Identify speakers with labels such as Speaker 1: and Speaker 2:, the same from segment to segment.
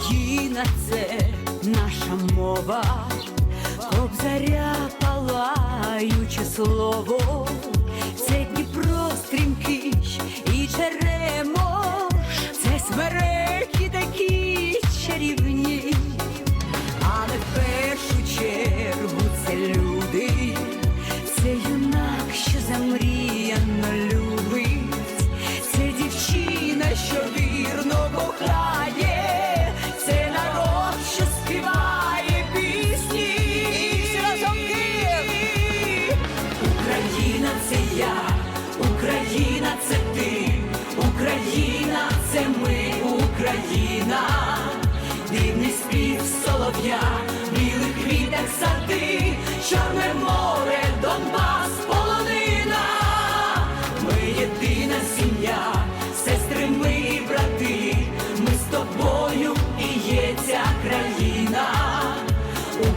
Speaker 1: Україна це наша мова, кобзаря палаюче слово, це Дніпро стрімкий і Черемош, це смереки такі чарівні, але в першу чергу це люди, це юнак, що замріяно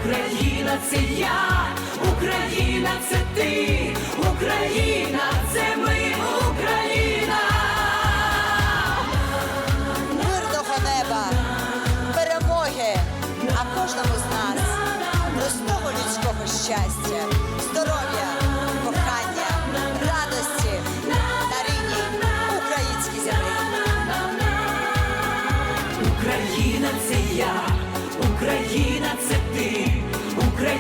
Speaker 1: Україна це я, Україна це ти, Україна це ми, Україна.
Speaker 2: Мирного неба, перемоги, а кожному з нас простого людського щастя, здоров'я, кохання, радості на рідній українській землі.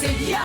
Speaker 1: це я.